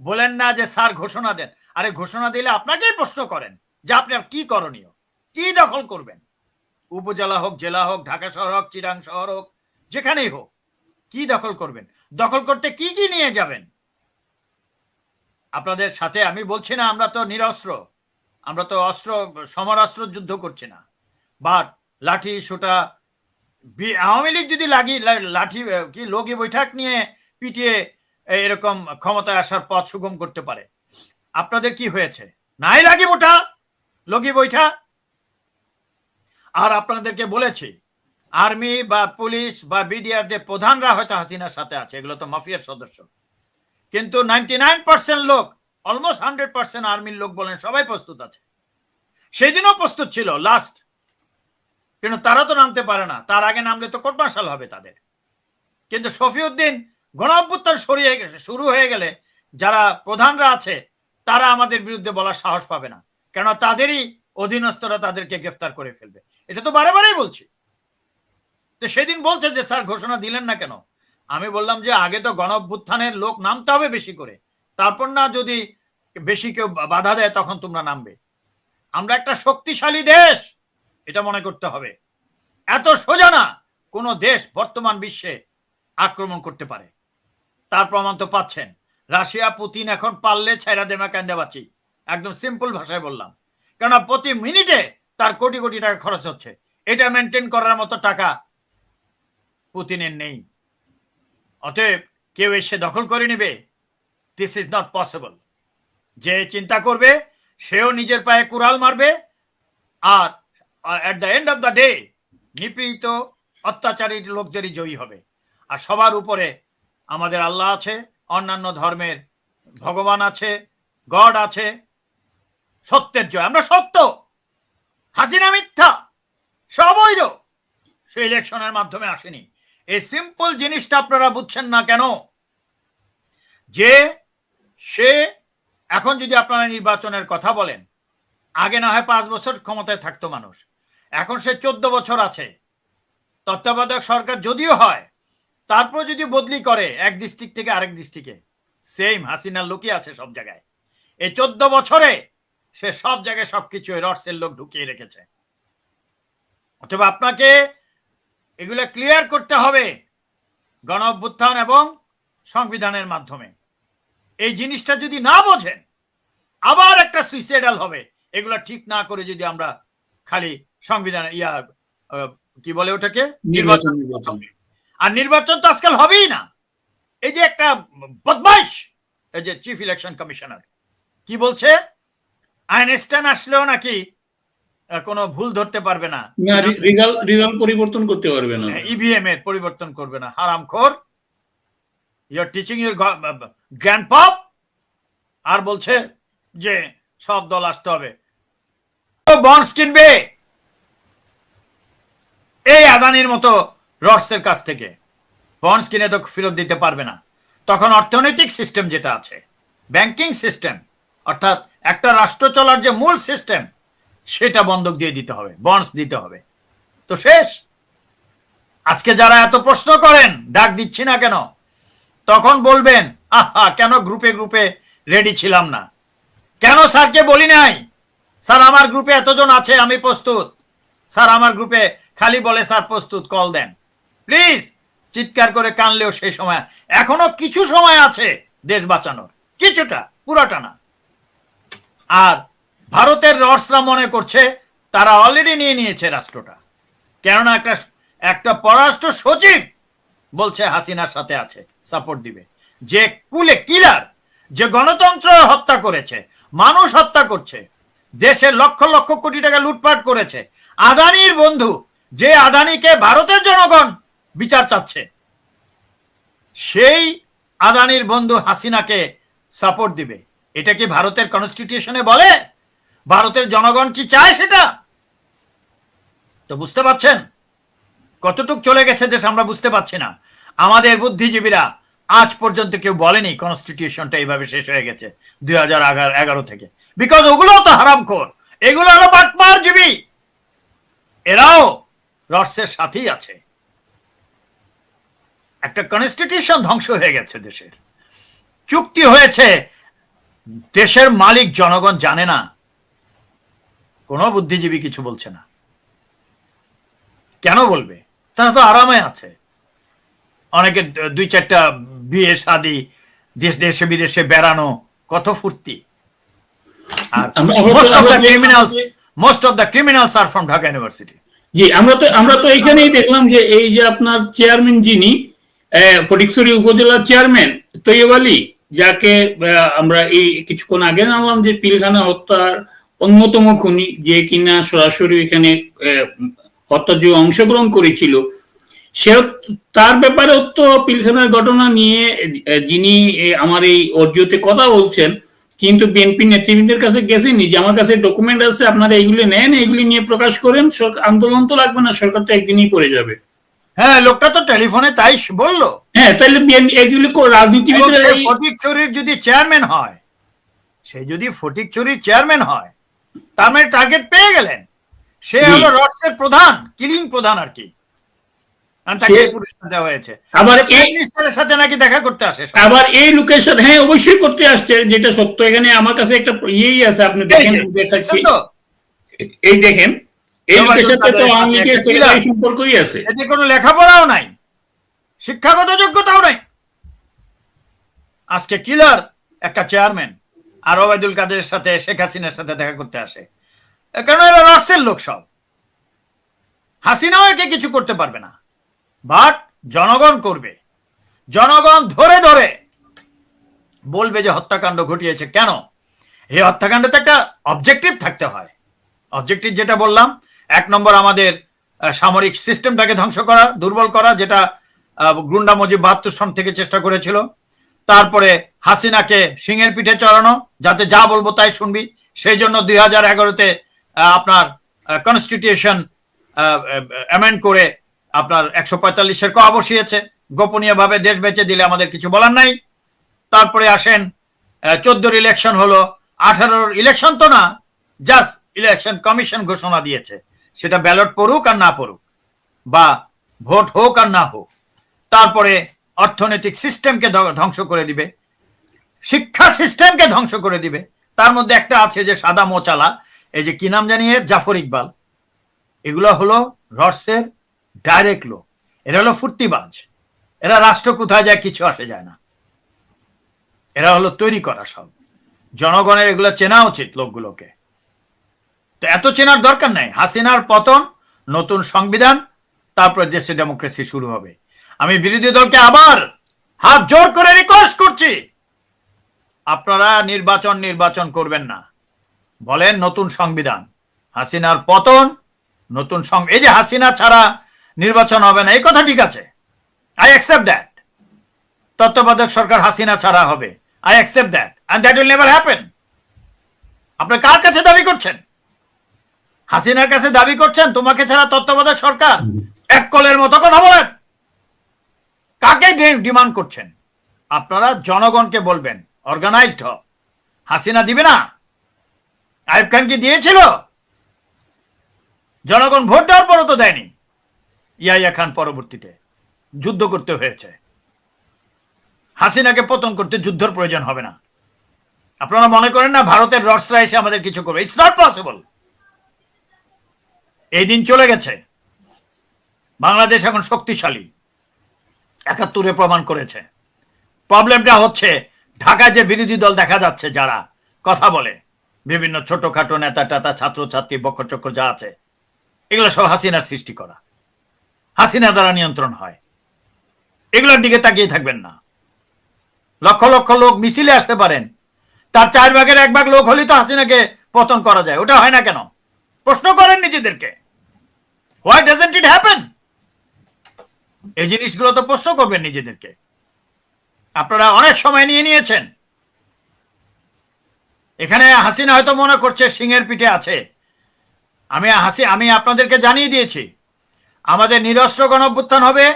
বলেন না যে স্যার ঘোষণা দেন। আরে ঘোষণা দিলে আপনাকেই প্রশ্ন করেন যে আপনার কি করণীয়? কি দখল করবেন? উপজেলা হোক, জেলা হোক, ঢাকা শহর হোক চিরাং শহর হোক, যেখানেই হোক, কি দখল করবেন? দখল করতে কি কি নিয়ে যাবেন? আপনাদের সাথে আমি বলছি না আমরা তো নিরস্ত্র। আমরা তো অস্ত্র, সমরাস্ত্র যুদ্ধ করছি না। বাট লাঠি, সোটা আওয়ামী লীগ যদি লাগি লাঠি কি লোকে বৈঠক নিয়ে পিটিয়ে এরকম ক্ষমতায় আসার পথ সুগম করতে পারে। আপনাদের কি হয়েছে? নাই লাগি মোটা লগি বৈঠা! আর আপনাদেরকে বলেছি, আর্মি বা পুলিশ বা বিডিআর যে প্রধানরা হয়তো হাসিনার সাথে আছে, এগুলো তো মাফিয়ার সদস্য। কিন্তু নাইনটি নাইন পার্সেন্ট লোক, অলমোস্ট হান্ড্রেড পার্সেন্ট আর্মির লোক বলেন, সবাই প্রস্তুত আছে। সেই দিনও প্রস্তুত ছিল, লাস্ট। কিন্তু তারা তো নামতে পারে না, তার আগে নামলে তো কোর্ট মার্শাল হবে তাদের। কিন্তু শফিউদ্দিন গণ অভ্যুত্থান সরিয়ে শুরু হয়ে গেলে যারা প্রধানরা আছে, তারা আমাদের বিরুদ্ধে বলার সাহস পাবে না। কেন তাদেরই অধীনস্থরা তাদেরকে গ্রেফতার করে ফেলবে। এটা তো বারে বারেই বলছি। তো সেদিন বলছে যে, স্যার, ঘোষণা দিলেন না কেন? আমি বললাম যে, আগে তো গণ অভ্যুত্থানের লোক নামতে হবে বেশি করে। তারপর না যদি বেশি কেউ বাধা দেয়, তখন তোমরা নামবে। আমরা একটা শক্তিশালী দেশ, এটা মনে করতে হবে। এত সোজা না, কোনো দেশ বর্তমান বিশ্বে আক্রমণ করতে পারে। তার প্রমাণ তো পাচ্ছেন। রাশিয়া, পুতিন এখন পারলে ছাইরা দেমা কান্দা বাঁচি একদম সিম্পল ভাষায় বললাম। কেননা প্রতি মিনিটে তার কোটি কোটি টাকা খরচ হচ্ছে। এটা মেনটেন করার মতো টাকা পুতিনের নেই। অতএব কেউ এসে দখল করে নেবে। দিস ইজ নট পসিবল যে চিন্তা করবে, সেও নিজের পায়ে কুড়াল মারবে। আর at the end of the day নিপীড়িত, অত্যাচারী লোকদেরই জয়ী হবে। আর সবার উপরে আমাদের আল্লাহ আছে, অন্যান্য ধর্মের ভগবান আছে, গড আছে। সত্যের জয়, আমরা সত্য। হাসিনা মিথ্যা সবৈধ সে ইলেকশনের মাধ্যমে আসেনি। এই সিম্পল জিনিসটা আপনারা বুঝছেন না কেন? যে সে এখন যদি আপনারা নির্বাচনের কথা বলেন, আগে না হয় পাঁচ বছর ক্ষমতায় থাকতো মানুষ। এখন সে চোদ্দ বছর আছে। তত্ত্বাবধায়ক সরকার যদিও হয় তারপর যদি বদলি করে এক ডিস্ট্রিক্ট থেকে আরেক ডিস্ট্রিক্টে সেম হাসিনার লোকই আছে সব জায়গায়। এই চোদ্দ বছরে সে সব জায়গায় সবকিছু রডসের লোক ঢুকিয়ে রেখেছে। অথবা আপনাকে এগুলো ক্লিয়ার করতে হবে গণ অভ্যুত্থান এবং সংবিধানের মাধ্যমে। এই জিনিসটা যদি না বোঝেন আবার একটা সুইসাইডাল হবে। এগুলো ঠিক না করে যদি আমরা খালি সংবিধান ইয়া কি বলে ওটাকে? নির্বাচন নির্বাচন। আর নির্বাচন তো আজকাল হবেই না। এই যে একটা বদমাইশ এই যে চিফ ইলেকশন কমিশনার কি বলছে? আইনস্টাইন আসলেও নাকি কোনো ভুল ধরতে পারবে না। রেজাল্ট পরিবর্তন করতে পারবে না। ইভিএম এর পরিবর্তন করবে না। হারাম খোর your teaching your grand pop আর বলছে যে সব দল আসতে হবে। বন্ডস কিনবে? এই আদানির মতো রডসের কাছ থেকে। বন্ডস কিনে তো ফেরত দিতে পারবে না। তখন অর্থনৈতিক সিস্টেম যেটা আছে ব্যাংকিং সিস্টেম অর্থাৎ একটা রাষ্ট্র চলার যে মূল সিস্টেম সেটা বন্ধক দিয়ে দিতে হবে বন্ডস দিতে হবে। তো শেষ। আজকে যারা এত প্রশ্ন করেন, ডাক দিচ্ছি না কেন? তখন বলবেন, আহা, কেন গ্রুপে গ্রুপে রেডি ছিলাম না? কেন স্যারকে বলি নাই? স্যার, আমার গ্রুপে এতজন আছে, আমি প্রস্তুত। স্যার, আমার গ্রুপে খালি বলে স্যার প্রস্তুত কল দেন। প্লিজ, চিৎকার করে কানলেও সেই সময় এখনও কিছু সময় আছে দেশ বাঁচানোর। কিছুটা, পুরাটা না। আর ভারতের রসরা মনে করছে তারা অলরেডি নিয়ে নিয়েছে রাষ্ট্রটা। কেননা একটা একটা পররাষ্ট্র সচিব বলছে হাসিনার সাথে আছে সাপোর্ট দিবে। যে কুলে কিলার যে গণতন্ত্র হত্যা করেছে, মানুষ হত্যা করছে, দেশের লক্ষ লক্ষ কোটি টাকা লুটপাট করেছে, আদানির বন্ধু, যে আদানিকে ভারতের জনগণ বিচার চাচ্ছে। সেই আদানির বন্ধু হাসিনাকে সাপোর্ট দিবে। এটা কি ভারতের কনস্টিটিউশনে বলে? ভারতের জনগণ কি চায় সেটা? তো বুঝতে পারছেন? কতটুক চলে গেছে দেশ আমরা বুঝতে পারছি না। আমাদের বুদ্ধিজীবীরা আজ পর্যন্ত কেউ বলেনি কনস্টিটিউশনটা এইভাবে শেষ হয়ে গেছে দুই হাজার এগারো থেকে। বিকজ ওগুলো তো হারাম হারামখোর। এগুলো হলো বাটপার জীবী এরাও রসের সাথেই আছে। একটা কনস্টিটিউশন ধ্বংস হয়ে গেছে দেশের। চুক্তি হয়েছে দেশের মালিক জনগণ জানে না। কোনো বুদ্ধিজীবী কিছু বলছে না। কেন বলবে? তারা তো আরামে আছে। অনেকে দুই চারটা বিয়ে শাদি দেশ দেশে বিদেশে বেড়ানো কত ফুর্তি। আর আমরা- তো- মোস্ট অফ দ্য আমরা- criminals most of the criminals are from Dhaka university জি আমরা তো আমরা তো এখানেই দেখলাম যে এই যে আপনার চেয়ারম্যান যিনি ফটিকছড়ি উপজেলার চেয়ারম্যান তৈয়ব আলী যাকে আমরা এই কিছুক্ষণ আগে জানলাম যে পিলখানা হত্যার অন্যতম খুনি যে কিনা সরাসরি এখানে আহ, হত্যার যে অংশগ্রহণ করেছিল সে তার ব্যাপারেও তো পিলখানার ঘটনা নিয়ে যিনি আমার এই অডিওতে কথা বলছেন কিন্তু বিএনপি নেতৃবৃন্দের কাছে গেছেনি যে আমার কাছে ডকুমেন্ট আছে আপনারা এইগুলি নেন এইগুলি নিয়ে প্রকাশ করেন আন্দোলন তো লাগবে না সরকার তো একদিনই পড়ে যাবে। হ্যাঁ লোকটা তো টেলিফোনে তাই বলল। হ্যাঁ তাহলে এগুলি রাজনীতিবিদরা সে এই- যদি চেয়ারম্যান হয় সে যদি ফটিকছড়ির চেয়ারম্যান হয় তার মানে টার্গেট পেয়ে গেলেন। সে। হলো রডসের প্রধান কিলিং প্রধান আর কি। আবার এই মিনিস্টারের সাথে নাকি দেখা করতে আসে আবার এই সাথে হ্যাঁ অবশ্যই করতে আসছে যেটা সত্য। এখানে আমার কাছে একটা ইয়েই আছে আপনি দেখেন? এই দেখেন। সম্পর্কই আছে। এতে কোনো লেখাপড়াও নাই শিক্ষাগত যোগ্যতাও নাই। আজকে কিলার একটা চেয়ারম্যান আর ওবায়দুল কাদের সাথে শেখ হাসিনার সাথে দেখা করতে আসে। কারণ এরা রসের লোক সব। হাসিনাও একে কিছু করতে পারবে না। বাট জনগণ করবে। জনগণ ধরে ধরে বলবে যে হত্যাকাণ্ড ঘটিয়েছে। কেন? এই হত্যাকাণ্ডে তো একটা অবজেক্টিভ থাকতে হয়। অবজেক্টিভ যেটা বললাম, এক নম্বর আমাদের সামরিক সিস্টেমটাকে ধ্বংস করা, দুর্বল করা, যেটা গুন্ডা মজিব বাহাত্তর সন থেকে চেষ্টা করেছিল। তারপরে হাসিনাকে সিংহের পিঠে চড়ানো, যাতে যা বলব তাই শুনবি। সেই জন্য দুই হাজার এগারোতে আপনার কনস্টিটিউশন অ্যামেন্ড করে আপনার একশো পঁয়তাল্লিশের ক বসিয়েছে। গোপনীয়ভাবে দেশ বেঁচে দিলে আমাদের কিছু বলার নাই। তারপরে আসেন চোদ্দোর ইলেকশন হলো, আঠারোর ইলেকশন তো না জাস্ট ইলেকশন কমিশন ঘোষণা দিয়েছে। সেটা ব্যালট পড়ুক আর না পড়ুক, বা ভোট হোক আর না হোক, তারপরে অর্থনৈতিক সিস্টেমকে ধ্বংস করে দিবে, শিক্ষা সিস্টেমকে ধ্বংস করে দিবে। তার মধ্যে একটা আছে যে সাদা মোচালা, এই যে কি নাম জানিয়ে জাফর ইকবাল। এগুলো হলো রডসের ডাইরেক্ট লোক এরা হলো ফুর্তিবাজ। এরা রাষ্ট্র কোথায় যায় কিছু আসে যায় না। এরা হলো তৈরি করা সব। জনগণের এগুলো চেনা উচিত লোকগুলোকে। তো এত চেনার দরকার নাই। হাসিনার পতন, নতুন সংবিধান, তারপর দেশে ডেমোক্রেসি শুরু হবে। আমি বিরোধী দলকে আবার হাত জোর করে রিকোয়েস্ট করছি। আপনারা নির্বাচন নির্বাচন করবেন না। বলেন নতুন সংবিধান, হাসিনার পতন, নতুন সং এই যে হাসিনা ছাড়া নির্বাচন হবে না, এই কথা ঠিক আছে। আই অ্যাকসেপ্ট দ্যাট তত্ত্বাবধায়ক সরকার হাসিনা ছাড়া হবে। I accept that and that will never happen আপনি কার কাছে দাবি করছেন? হাসিনার কাছে দাবি করছেন, তোমাকে ছাড়া তত্ত্বাবধায়ক সরকার এক কলের মতো কথা বলেন। কাকে ডিমান্ড করছেন? আপনারা জনগণকে বলবেন অর্গানাইজড হ হাসিনা দিবে না। আইব খান কি দিয়েছিল? জনগণ ভোট দেওয়ার পরও তো দেয়নি। ইয়াইয়া খান পরবর্তীতে যুদ্ধ করতে হয়েছে। হাসিনাকে পতন করতে যুদ্ধের প্রয়োজন হবে না। আপনারা মনে করেন না, ভারতের রসরা এসে আমাদের কিছু করবে? ইটস নট পসিবল এই দিন চলে গেছে। বাংলাদেশ এখন শক্তিশালী। একাত্তরে প্রমাণ করেছে। প্রবলেমটা হচ্ছে, ঢাকায় যে বিরোধী দল দেখা যাচ্ছে যারা, কথা বলে, বিভিন্ন ছোটখাটো নেতা টাতা, ছাত্রছাত্রী বক্রচক্র যা আছে, এগুলো সব হাসিনার সৃষ্টি করা। হাসিনা দ্বারা নিয়ন্ত্রণ হয়। এগুলোর দিকে তাকিয়ে থাকবেন না। লক্ষ লক্ষ লোক মিছিলে আসতে পারেন। তার চার ভাগের এক ভাগ লোক হলেই তো হাসিনাকে পতন করা যায়। ওটা হয় না কেন? প্রশ্ন করেন নিজেদেরকে। হোয়াই ডাজেন্ট ইট হ্যাপেন এই জিনিসগুলো তো প্রশ্ন করবেন নিজেদেরকে। আপনারা অনেক সময় নিয়ে নিয়েছেন। এখানে হাসিনা হয়তো মনে করছে সিংহের পিঠে আছে। আমি হাসি, আমি আপনাদেরকে জানিয়ে দিয়েছি। আমাদের নিরস্ত্র গণভ্যুত্থান হবে।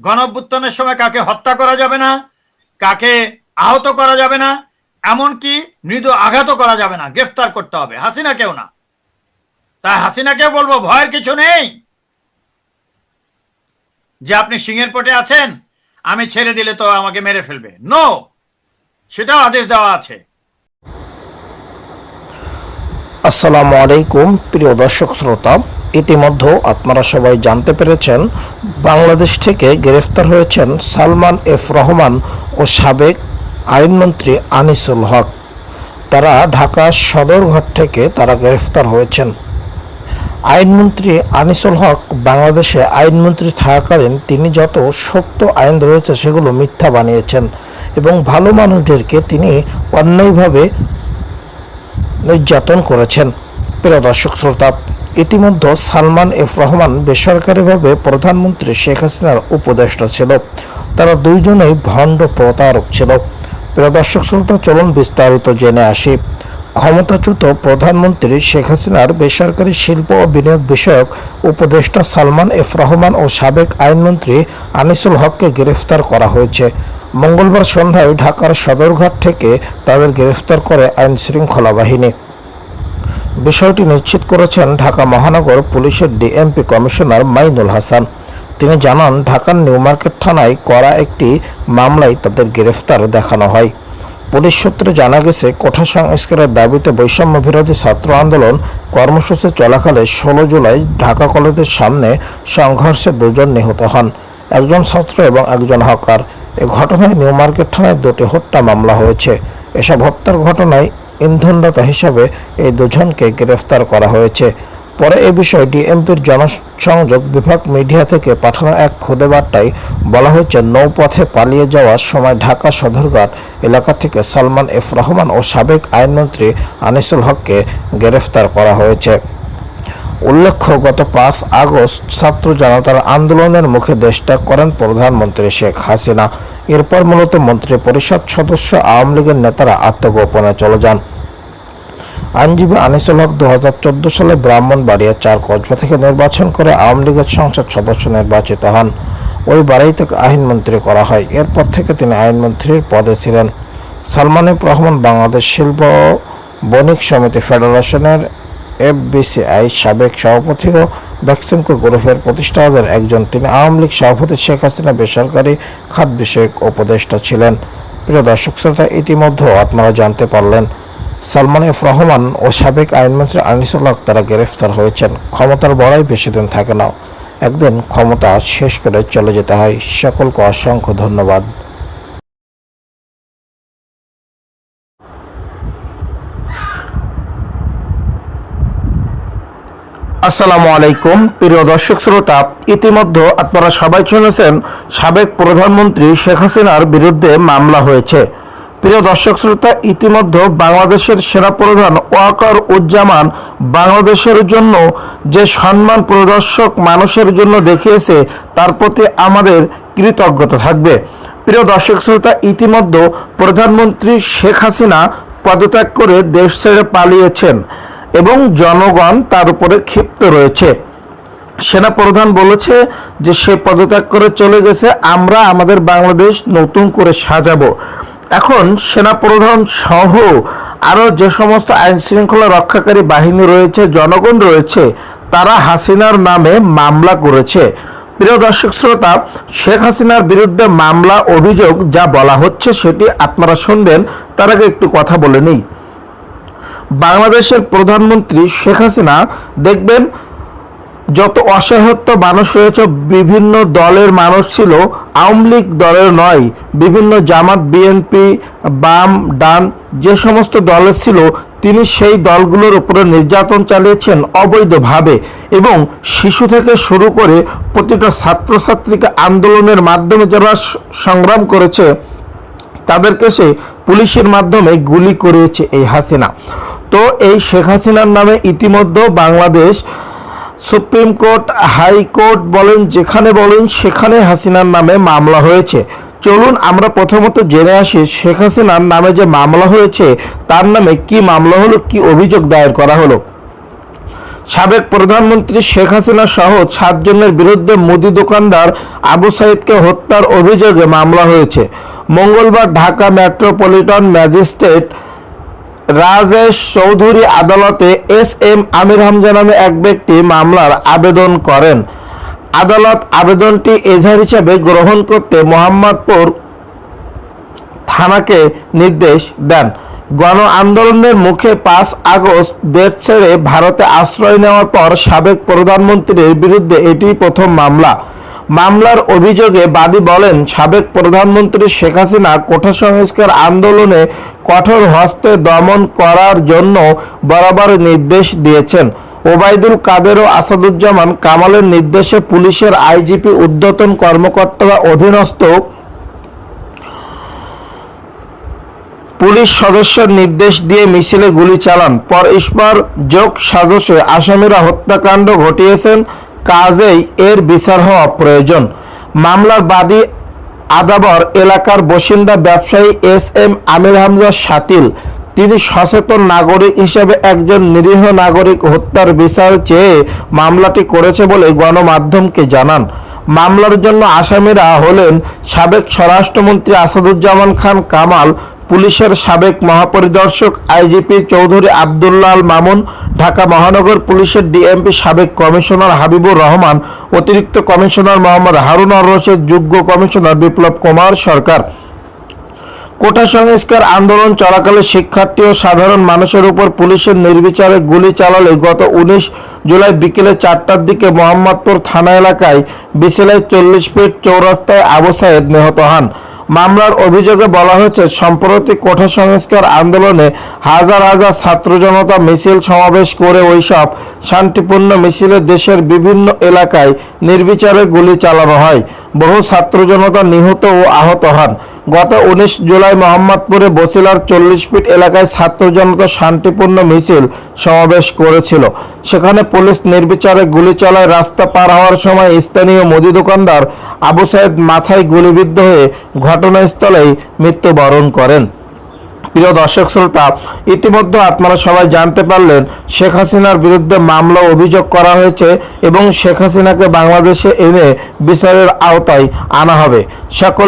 গণভ্যুত্থানের সময় কাকে হত্যা করা যাবে না, কাকে আহত করা যাবে না, এমনকি মৃদু আঘাতও করা যাবে না। গ্রেফতার করতে হবে। হাসিনা কেউ না। তাই হাসিনাকে বলব, ভয়ের কিছু নেই। যে আপনি সিংহের পটে আছেন, আমি ছেড়ে দিলে তো আমাকে মেরে ফেলবে। নো সেটাও আদেশ দেওয়া আছে। আসসালামু আলাইকুম, প্রিয় দর্শক শ্রোতা। ইতিমধ্যে আপনারা সবাই জানতে পেরেছেন, বাংলাদেশ থেকে গ্রেফতার হয়েছেন সালমান এফ রহমান ও সাবেক আইনমন্ত্রী আনিসুল হক। তারা ঢাকা সদরঘাট থেকে তারা গ্রেফতার হয়েছেন। আইনমন্ত্রী আনিসুল হক বাংলাদেশে আইনমন্ত্রী থাকাকালীন তিনি যত সত্য আইন রয়েছে সেগুলো মিথ্যা বানিয়েছেন এবং ভালো মানুষদেরকে তিনি অন্যায়ভাবে নির্যাতন করেছেন। প্রিয় দর্শক শ্রোতা, ইতিমধ্যে সালমান এফ রহমান বেসরকারিভাবে প্রধানমন্ত্রী শেখ হাসিনার উপদেষ্টা ছিল। তারা দুইজনেই ভণ্ড প্রতারক ছিল। প্রিয় দর্শক শ্রোতা, চলুন বিস্তারিত জেনে আসি। ক্ষমতাচ্যুত প্রধানমন্ত্রী শেখ হাসিনার বেসরকারি শিল্প ও বিনিয়োগ বিষয়ক উপদেষ্টা সালমান এফ রহমান ও সাবেক আইনমন্ত্রী আনিসুল হককে গ্রেফতার করা হয়েছে। মঙ্গলবার সন্ধ্যায় ঢাকার সদরঘাট থেকে তাদের গ্রেফতার করে আইন শৃঙ্খলা বাহিনী। বিষয়টি নিশ্চিত করেছেন ঢাকা মহানগর পুলিশের ডিএমপি কমিশনার মাইনুল হাসান। তিনি জানান, ঢাকার নিউ মার্কেট থানায় করা একটি মামলায় তাদের গ্রেফতার দেখানো হয়। পুলিশ সূত্রে জানা গেছে, কোঠা সংস্কারের দাবিতে বৈষম্য বিরোধী ছাত্র আন্দোলন কর্মসূচি চলাকালে ষোলো জুলাই ঢাকা কলেজের সামনে সংঘর্ষে দুজন নিহত হন, একজন ছাত্র এবং একজন হকার। এ ঘটনায় নিউ মার্কেট থানায় দুটি হত্যা মামলা হয়েছে। এসব হত্যার ঘটনায় ইন্ধনদাতা হিসাবে এই দুজনকে গ্রেফতার করা হয়েছে। পরে এ বিষয়ে ডিএমপির জনসংযোগ বিভাগ মিডিয়া থেকে পাঠানো এক খুদে বার্তায় বলা হয়েছে, নৌপথে পালিয়ে যাওয়ার সময় ঢাকা সদরঘাট এলাকা থেকে সালমান এফ রহমান ও সাবেক আইনমন্ত্রী আনিসুল হককে গ্রেফতার করা হয়েছে। উল্লেখ্য, গত পাঁচ আগস্ট ছাত্র জনতার আন্দোলনের মুখে দেশ ত্যাগ করেন প্রধানমন্ত্রী শেখ হাসিনা। এরপর মূলত মন্ত্রী পরিষদ সদস্য আওয়ামী লীগের নেতারা আত্মগোপনে চলে যান। আইনজীবী আনিসুল হক দু হাজার চোদ্দ সালে ব্রাহ্মণবাড়িয়া চার কসবা থেকে নির্বাচন করে আওয়ামী লীগের সংসদ সদস্য নির্বাচিত হন। ওই বাড়ি থেকে আইনমন্ত্রী করা হয়। এরপর থেকে তিনি আইনমন্ত্রীর পদে ছিলেন। সালমান এফ রহমান বাংলাদেশ শিল্প বণিক সমিতি ফেডারেশনের এফবিসিআই সাবেক সভাপতি ও ভ্যাকসিমকো গ্রুপের প্রতিষ্ঠাতাদের একজন। তিনি আওয়ামী লীগ সভাপতি শেখ হাসিনা বেসরকারি খাত বিষয়ক উপদেষ্টা ছিলেন। প্রিয় দর্শক শ্রোতা ইতিমধ্যে আপনারা জানতে পারলেন সালমান এফ রহমান ও সাবেক আইনমন্ত্রী আনিসুল হক তারা গ্রেফতার হয়েছেন। ক্ষমতার বড়াই বেশি দিন থাকে না। একদিন ক্ষমতা শেষ করে চলে যেতে হয়। সকলকে অসংখ্য ধন্যবাদ। আসসালামু আলাইকুম। প্রিয় দর্শক শ্রোতা, ইতিমধ্যে আপনারা সবাই শুনেছেন, সাবেক প্রধানমন্ত্রী শেখ হাসিনার বিরুদ্ধে মামলা হয়েছে। প্রিয় দর্শক শ্রোতা, ইতিমধ্যে বাংলাদেশের সেনাপ্রধান ওয়াকার উজ্জামান বাংলাদেশের জন্য যে সম্মান প্রদর্শক মানুষের জন্য দেখিয়েছে, তার প্রতি আমাদের কৃতজ্ঞতা থাকবে। প্রিয় দর্শক শ্রোতা, ইতিমধ্যে প্রধানমন্ত্রী শেখ হাসিনা পদত্যাগ করে দেশ ছেড়ে পালিয়েছেন এবং জনগণ তার উপরে ক্ষিপ্ত রয়েছে। সেনাপ্রধান বলেছে যে সে পদত্যাগ করে চলে গেছে, আমরা আমাদের বাংলাদেশ নতুন করে সাজাবো। এখন সেনাপ্রধান সহ আরও যে সমস্ত আইন শৃঙ্খলা রক্ষাকারী বাহিনী রয়েছে, জনগণ রয়েছে, তারা হাসিনার নামে মামলা করেছে। প্রিয় দর্শক শ্রোতা, শেখ হাসিনার বিরুদ্ধে মামলা অভিযোগ যা বলা হচ্ছে সেটি আপনারা শুনবেন, তার আগে একটু কথা বলে নিই। বাংলাদেশের প্রধানমন্ত্রী শেখ হাসিনা দেখবেন যত অসহায়ত্ব মানুষ রয়েছে, বিভিন্ন দলের মানুষ ছিল, আওয়ামী লীগ দলের নয়, বিভিন্ন জামাত, বিএনপি, বাম, ডান, যে সমস্ত দলের ছিল, তিনি সেই দলগুলোর উপরে নির্যাতন চালিয়েছেন অবৈধভাবে এবং শিশু থেকে শুরু করে প্রতিটা ছাত্রছাত্রীকে আন্দোলনের মাধ্যমে যারা সংগ্রাম করেছে, তাদেরকে সে পুলিশের মাধ্যমে গুলি করিয়েছে এই হাসিনা। তো এই শেখ হাসিনার নামে ইতিমধ্যে বাংলাদেশ সুপ্রিম কোর্ট, হাইকোর্ট বলেন, যেখানে বলেন, সেখানে হাসিনার নামে মামলা হয়েছে। চলুন আমরা প্রথমত জেনে আসি শেখ হাসিনার নামে যে মামলা হয়েছে, তার নামে কি মামলা হলো, কি অভিযোগ দায়ের করা হলো। সাবেক প্রধানমন্ত্রী শেখ হাসিনা সহ সাতজনের বিরুদ্ধে মুদি দোকানদার আবু সাইদকে হত্যার অভিযোগে মামলা হয়েছে। মঙ্গলবার ঢাকা মেট্রোপলিটন ম্যাজিস্ট্রেট রাজেশ চৌধুরী আদালতে এস এম আমির হামজা নামে এক ব্যক্তি মামলার আবেদন করেন। আদালত আবেদনটি এজাহার হিসাবে গ্রহণ করতে মোহাম্মদপুর থানাকে নির্দেশ দেন। গণ আন্দোলনের মুখে পাঁচ আগস্ট দেশ ছেড়ে ভারতে আশ্রয় নেওয়ার পর সাবেক প্রধানমন্ত্রীর বিরুদ্ধে এটি প্রথম মামলা। মামলার অভিযোগে বাদী বলেন, সাবেক প্রধানমন্ত্রী শেখ হাসিনা কোঠা সংস্কার আন্দোলনে কঠোর হস্তে দমন করার জন্য বরাবর নির্দেশ দিয়েছেন। ওবায়দুল কাদের ও আসাদুজ্জামান কামালের নির্দেশে পুলিশের আইজিপি উদ্যতন কর্মকর্তারা অধীনস্থ পুলিশ সদস্যের নির্দেশ দিয়ে মিছিলে গুলি চালান। পর ইসমার যোগ সাজসে আসামিরা হত্যাকাণ্ড ঘটিয়েছেন। কাজেই এর বিচার হওয়া প্রয়োজন। মামলার বাদী আদাবর এলাকার বাসিন্দা ব্যবসায়ী এস এম আমির হামজা শাতিল। তিনি সচেতন নাগরিক হিসেবে একজন নিরীহ নাগরিক হত্যার বিচার চেয়ে মামলাটি করেছে বলে গণমাধ্যমকে জানান। মামলার জন্য আসামিরা হলেন সাবেক স্বরাষ্ট্রমন্ত্রী আসাদুজ্জামান খান কামাল পুলিশের সাবেক মহাপরিদর্শক আইজিপি চৌধুরী আবদুল্লাহ আল মামুন, ঢাকা মহানগর পুলিশের ডিএমপি সাবেক কমিশনার হাবিবুর রহমান, অতিরিক্ত কমিশনার মোহাম্মদ হারুন আর রশিদ, যোগ্য কমিশনার বিপ্লব কুমার সরকার। কোটা সংস্কার আন্দোলন চলাকালে শিক্ষার্থী ও সাধারণ মানুষের উপর পুলিশের নির্বিচারে গুলি চালালে গত উনিশ জুলাই বিকেলে চারটার দিকে মোহাম্মদপুর থানা এলাকায় বিকেলে চল্লিশ ফিট চৌরাস্তায় আবু সাইদ নিহত হন। মামলার অভিযোগে বলা হয়েছে, সম্প্রতি কোঠা সংস্কার আন্দোলনে হাজার হাজার ছাত্র জনতা মিছিল সমাবেশ করে ওইসব শান্তিপূর্ণ মিছিলে দেশের বিভিন্ন এলাকায় নির্বিচারে গুলি চালানো হয়। বহু ছাত্র জনতা নিহত ও আহত হন। গত উনিশ জুলাই মোহাম্মদপুরে বসিলার চল্লিশ ফিট এলাকায় ছাত্র জনতা শান্তিপূর্ণ মিছিল সমাবেশ করেছিল। সেখানে পুলিশ নির্বিচারে গুলি চালায়, রাস্তা পার হওয়ার সময় স্থানীয় মুদি দোকানদার আবু সাহেব মাথায় গুলিবিদ্ধ হয়ে ঘটনাস্থলেই মৃত্যুবরণ করেন। প্রিয় দর্শক শ্রোতা, ইতিমধ্যে আপনারা সবাই জানতে পারলেন, শেখ হাসিনার বিরুদ্ধে মামলা অভিযোগ করা হয়েছে এবং শেখ হাসিনাকে বাংলাদেশে এনে বিচারের আওতায় আনা হবে। সকল